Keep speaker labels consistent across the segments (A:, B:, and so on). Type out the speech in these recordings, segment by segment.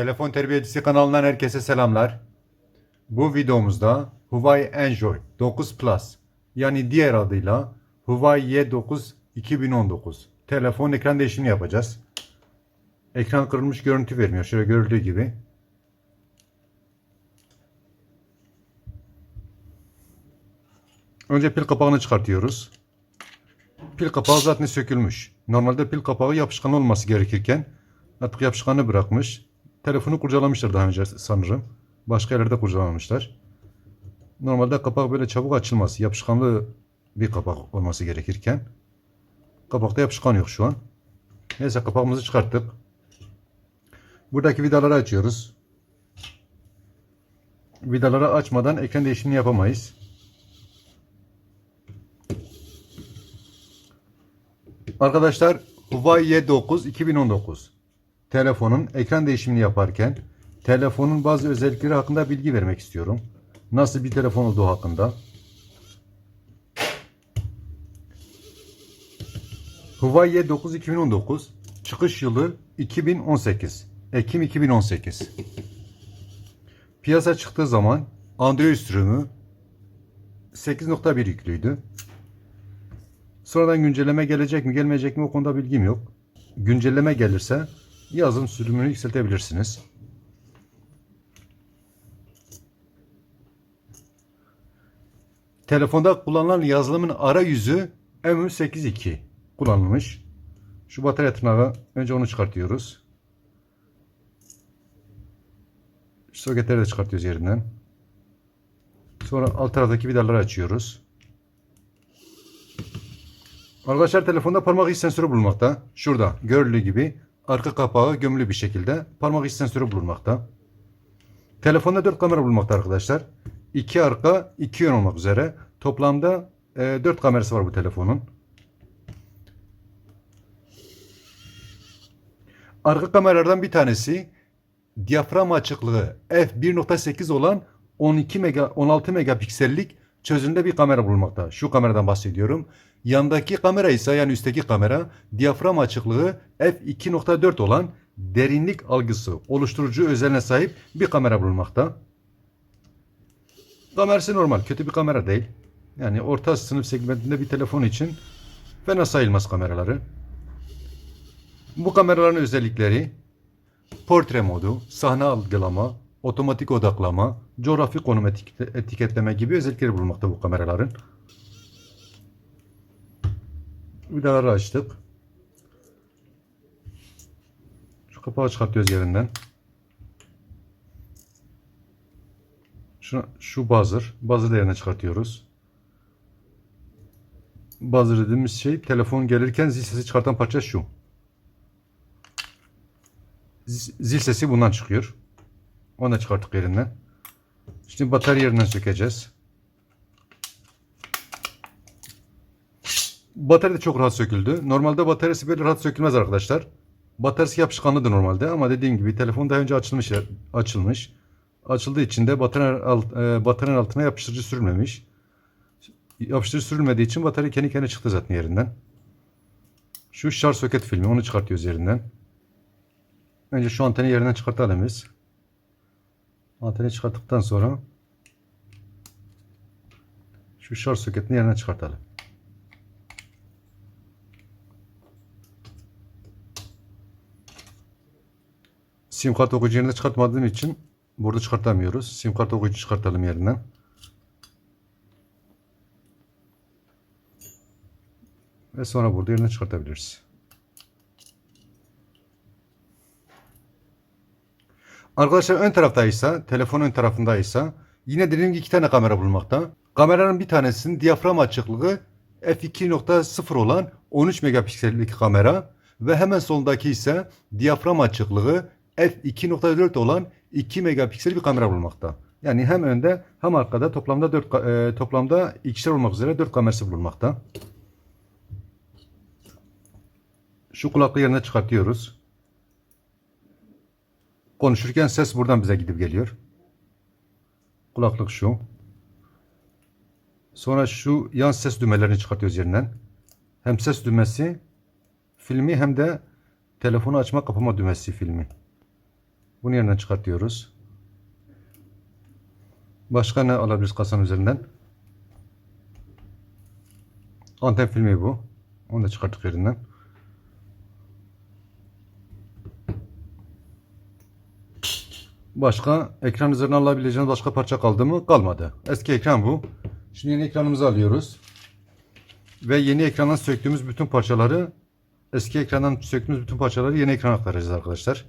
A: Telefon Terbiyecisi kanalından herkese selamlar. Bu videomuzda Huawei Android 9 Plus yani diğer adıyla Huawei Y9 2019 telefon ekran değişimini yapacağız. Ekran kırılmış görüntü vermiyor. Şöyle görüldüğü gibi. Önce pil kapağını çıkartıyoruz. Pil kapağı zaten sökülmüş. Normalde pil kapağı yapışkan olması gerekirken artık yapışkanı bırakmış. Telefonu kurcalamışlar daha önce sanırım. Başka yerlerde kurcalamışlar. Normalde kapak böyle çabuk açılmaz. Yapışkanlı bir kapak olması gerekirken. Kapakta yapışkan yok şu an. Neyse kapağımızı çıkarttık. Buradaki vidaları açıyoruz. Vidaları açmadan ekran değişimini yapamayız. Arkadaşlar Huawei Y9 2019 telefonun ekran değişimini yaparken telefonun bazı özellikleri hakkında bilgi vermek istiyorum. Nasıl bir telefon olduğu hakkında. Huawei Y9 2019 çıkış yılı 2018 Ekim 2018 Piyasa çıktığı zaman Android sürümü 8.1 yüklüydü. Sonradan güncelleme gelecek mi gelmeyecek mi o konuda bilgim yok. Güncelleme gelirse yazım sürümünü yükseltebilirsiniz. Telefonda kullanılan yazılımın arayüzü MU82 kullanılmış. Şu batarya tırnağı önce onu çıkartıyoruz. Soketleri de çıkartıyoruz yerinden. Sonra alt taraftaki vidaları açıyoruz. Arkadaşlar telefonda parmak iz sensörü bulunmakta. Şurada görüldüğü gibi arka kapağı gömülü bir şekilde parmak iz sensörü bulunmakta. Telefonda 4 kamera bulunmakta arkadaşlar. 2 arka, 2 ön olmak üzere. Toplamda e, 4 kamerası var bu telefonun. Arka kameralardan bir tanesi diyafram açıklığı f1.8 olan 12 mega 16 megapiksellik çözünürlüğünde bir kamera bulunmakta. Şu kameradan bahsediyorum. Yandaki kamera ise yani üstteki kamera diyafram açıklığı f2.4 olan derinlik algısı oluşturucu özelliğine sahip bir kamera bulunmakta. Kamerası normal, kötü bir kamera değil. Yani orta sınıf segmentinde bir telefon için fena sayılmaz kameraları. Bu kameraların özellikleri portre modu, sahne algılama, otomatik odaklama, coğrafi konum etik- etiketleme gibi özellikleri bulunmakta bu kameraların. Vidaları açtık. Şu kapağı çıkartıyoruz yerinden. Şu, şu buzzer. Buzzer yerine çıkartıyoruz. Buzzer dediğimiz şey telefon gelirken zil sesi çıkartan parça şu. Zil sesi bundan çıkıyor. Onu da çıkarttık yerinden. Şimdi batarya yerinden sökeceğiz. Batarya da çok rahat söküldü. Normalde bataryası böyle rahat sökülmez arkadaşlar. Bataryası yapışkanlıdır normalde ama dediğim gibi telefon daha önce açılmış açılmış. Açıldığı için de batarya alt, e, bataryanın altına yapıştırıcı sürülmemiş. Yapıştırıcı sürülmediği için batarya kendi kendine çıktı zaten yerinden. Şu şarj soket filmi onu çıkartıyoruz yerinden. Önce şu anteni yerinden çıkartalım biz. Anteni çıkarttıktan sonra şu şarj soketini yerinden çıkartalım. Sim kart okuyucu yerine çıkartmadığım için burada çıkartamıyoruz. Sim kart okuyucu çıkartalım yerinden. Ve sonra burada yerine çıkartabiliriz. Arkadaşlar ön taraftaysa, telefon ön tarafındaysa yine dediğim gibi iki tane kamera bulunmakta. Kameranın bir tanesinin diyafram açıklığı f2.0 olan 13 megapiksellik kamera ve hemen solundaki ise diyafram açıklığı f2.4 olan 2 megapiksel bir kamera bulunmakta. Yani hem önde hem arkada toplamda 4 e, toplamda ikişer olmak üzere 4 kamerası bulunmakta. Şu kulaklığı yerine çıkartıyoruz. Konuşurken ses buradan bize gidip geliyor. Kulaklık şu. Sonra şu yan ses düğmelerini çıkartıyoruz yerinden. Hem ses düğmesi filmi hem de telefonu açma kapama düğmesi filmi. Bunu yerden çıkartıyoruz. Başka ne alabiliriz kasanın üzerinden? Anten filmi bu. Onu da çıkarttık yerinden. Başka ekran üzerine alabileceğimiz başka parça kaldı mı? Kalmadı. Eski ekran bu. Şimdi yeni ekranımızı alıyoruz. Ve yeni ekrandan söktüğümüz bütün parçaları eski ekrandan söktüğümüz bütün parçaları yeni ekrana aktaracağız arkadaşlar.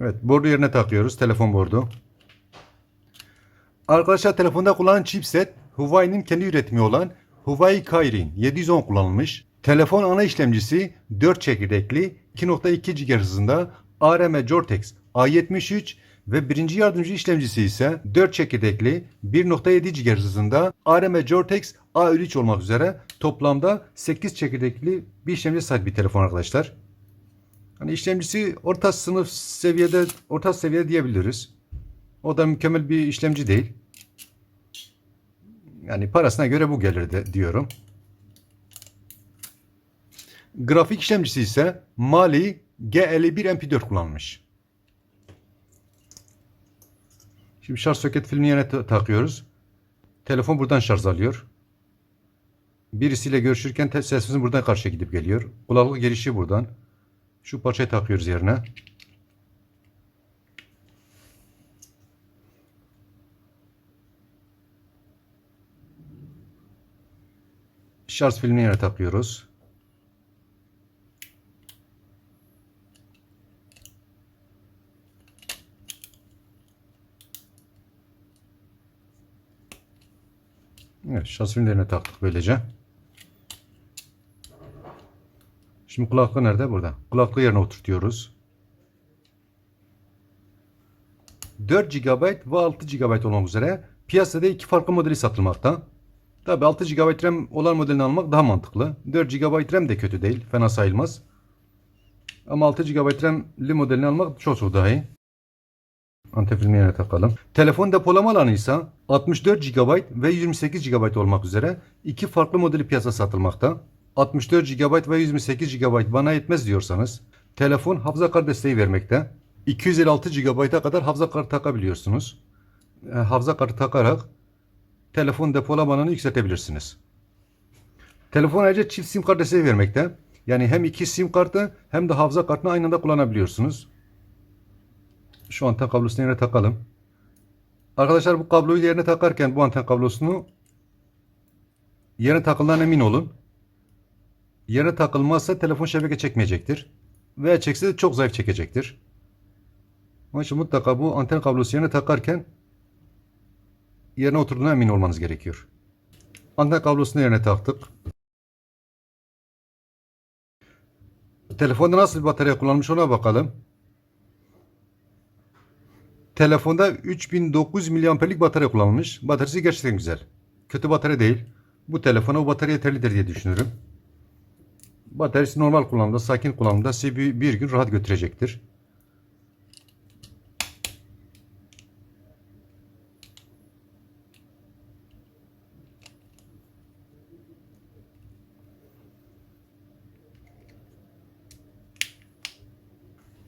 A: Evet, bordu yerine takıyoruz. Telefon bordu. Arkadaşlar telefonda kullanılan chipset Huawei'nin kendi üretimi olan Huawei Kirin 710 kullanılmış. Telefon ana işlemcisi 4 çekirdekli 2.2 GHz hızında ARM Cortex A73 ve birinci yardımcı işlemcisi ise 4 çekirdekli 1.7 GHz hızında ARM Cortex A53 olmak üzere toplamda 8 çekirdekli bir işlemci sahip bir telefon arkadaşlar. Hani işlemcisi orta sınıf seviyede, orta seviye diyebiliriz. O da mükemmel bir işlemci değil. Yani parasına göre bu gelir de diyorum. Grafik işlemcisi ise Mali G51 MP4 kullanmış. Şimdi şarj soket filmini ta- takıyoruz. Telefon buradan şarj alıyor. Birisiyle görüşürken sesimizin buradan karşıya gidip geliyor. Kulaklık girişi buradan. Şu parçayı takıyoruz yerine. Şarj filmini yerine takıyoruz. Evet, şarj filmlerine taktık böylece. Şimdi kulaklığı nerede? Burada. Kulaklığı yerine oturtuyoruz. 4 GB ve 6 GB olmak üzere piyasada iki farklı modeli satılmakta. Tabi 6 GB RAM olan modelini almak daha mantıklı. 4 GB RAM de kötü değil. Fena sayılmaz. Ama 6 GB RAM'li modelini almak çok çok daha iyi. Antep filmi yerine takalım. Telefon depolama alanı ise 64 GB ve 28 GB olmak üzere iki farklı modeli piyasa satılmakta. 64 GB ve 128 GB bana yetmez diyorsanız telefon hafıza kart desteği vermekte. 256 GB'a kadar hafıza kartı takabiliyorsunuz. E, hafıza kartı takarak telefon depolama alanını yükseltebilirsiniz. Telefon ayrıca çift sim kart desteği vermekte. Yani hem iki sim kartı hem de hafıza kartını aynı anda kullanabiliyorsunuz. Şu anten kablosunu yerine takalım. Arkadaşlar bu kabloyu yerine takarken bu anten kablosunu yerine takıldığından emin olun. Yerine takılmazsa telefon şebeke çekmeyecektir. Veya çekse de çok zayıf çekecektir. Onun için mutlaka bu anten kablosu yerine takarken yerine oturduğuna emin olmanız gerekiyor. Anten kablosunu yerine taktık. Telefonda nasıl bir batarya kullanmış ona bakalım. Telefonda 3900 miliamperlik batarya kullanılmış. Bataryası gerçekten güzel. Kötü batarya değil. Bu telefona bu batarya yeterlidir diye düşünüyorum. Bataryası normal kullanımda, sakin kullanımda sizi bir, gün rahat götürecektir.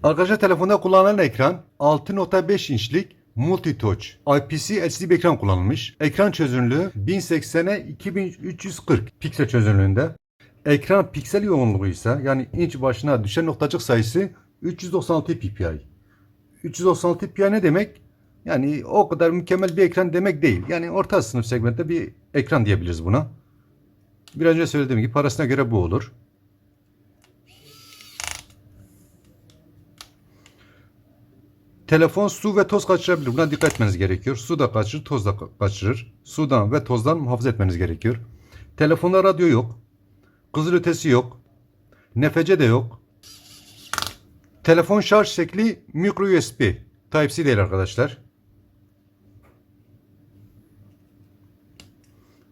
A: Arkadaşlar telefonda kullanılan ekran 6.5 inçlik Multi Touch IPS LCD bir ekran kullanılmış. Ekran çözünürlüğü 1080'e 2340 piksel çözünürlüğünde. Ekran piksel yoğunluğu ise yani inç başına düşen noktacık sayısı 396 ppi. 396 ppi ne demek? Yani o kadar mükemmel bir ekran demek değil. Yani orta sınıf segmentte bir ekran diyebiliriz buna. Bir önce söylediğim gibi parasına göre bu olur. Telefon su ve toz kaçırabilir. Buna dikkat etmeniz gerekiyor. Su da kaçırır, toz da kaçırır. Sudan ve tozdan muhafaza etmeniz gerekiyor. Telefonda radyo yok. Kızılötesi yok. Nefece de yok. Telefon şarj şekli micro USB. Type-C değil arkadaşlar.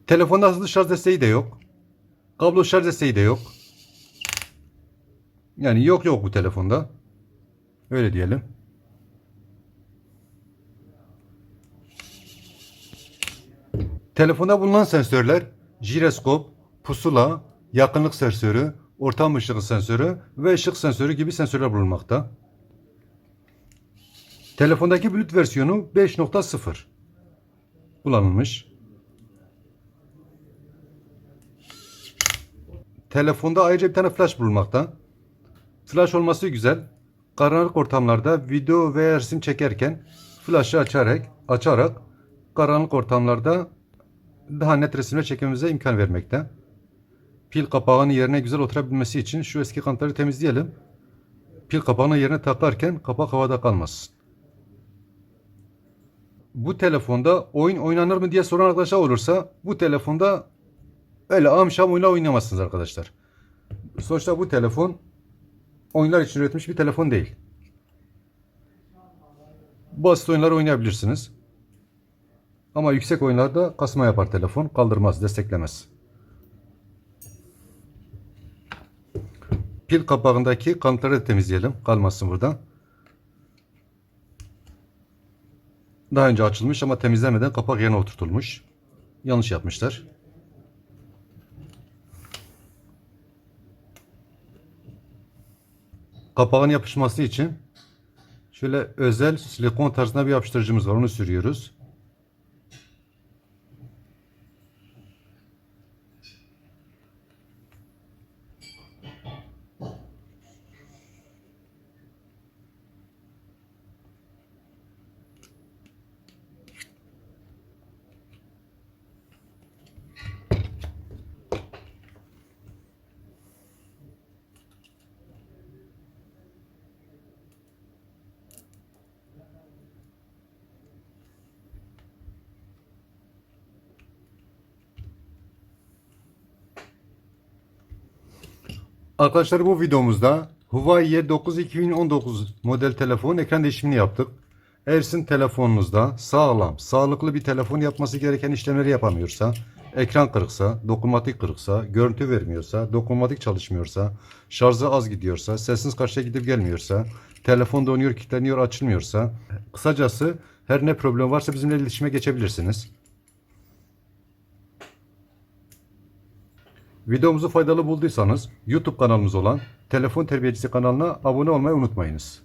A: Telefonda hızlı şarj desteği de yok. Kablo şarj desteği de yok. Yani yok yok bu telefonda. Öyle diyelim. Telefonda bulunan sensörler jiroskop, pusula, yakınlık sensörü, ortam ışığı sensörü ve ışık sensörü gibi sensörler bulunmakta. Telefondaki Bluetooth versiyonu 5.0 kullanılmış. Telefonda ayrıca bir tane flash bulunmakta. Flash olması güzel. Karanlık ortamlarda video veya resim çekerken flash'ı açarak, açarak karanlık ortamlarda daha net resimler çekmemize imkan vermekte. Pil kapağının yerine güzel oturabilmesi için şu eski kantarı temizleyelim. Pil kapağını yerine takarken kapak havada kalmasın. Bu telefonda oyun oynanır mı diye soran arkadaşlar olursa bu telefonda öyle amşam oyunlar oynayamazsınız arkadaşlar. Sonuçta bu telefon oyunlar için üretilmiş bir telefon değil. Basit oyunlar oynayabilirsiniz. Ama yüksek oyunlarda kasma yapar telefon. Kaldırmaz, desteklemez. Pil kapağındaki kanıtları temizleyelim. Kalmasın burada. Daha önce açılmış ama temizlemeden kapak yerine oturtulmuş. Yanlış yapmışlar. Kapağın yapışması için şöyle özel silikon tarzında bir yapıştırıcımız var. Onu sürüyoruz. Arkadaşlar bu videomuzda Huawei Y9 2019 model telefon ekran değişimini yaptık. Eğer sizin telefonunuzda sağlam, sağlıklı bir telefon yapması gereken işlemleri yapamıyorsa, ekran kırıksa, dokunmatik kırıksa, görüntü vermiyorsa, dokunmatik çalışmıyorsa, şarjı az gidiyorsa, sesiniz karşıya gidip gelmiyorsa, telefon donuyor, kilitleniyor, açılmıyorsa, kısacası her ne problem varsa bizimle iletişime geçebilirsiniz. Videomuzu faydalı bulduysanız YouTube kanalımız olan Telefon Terbiyecisi kanalına abone olmayı unutmayınız.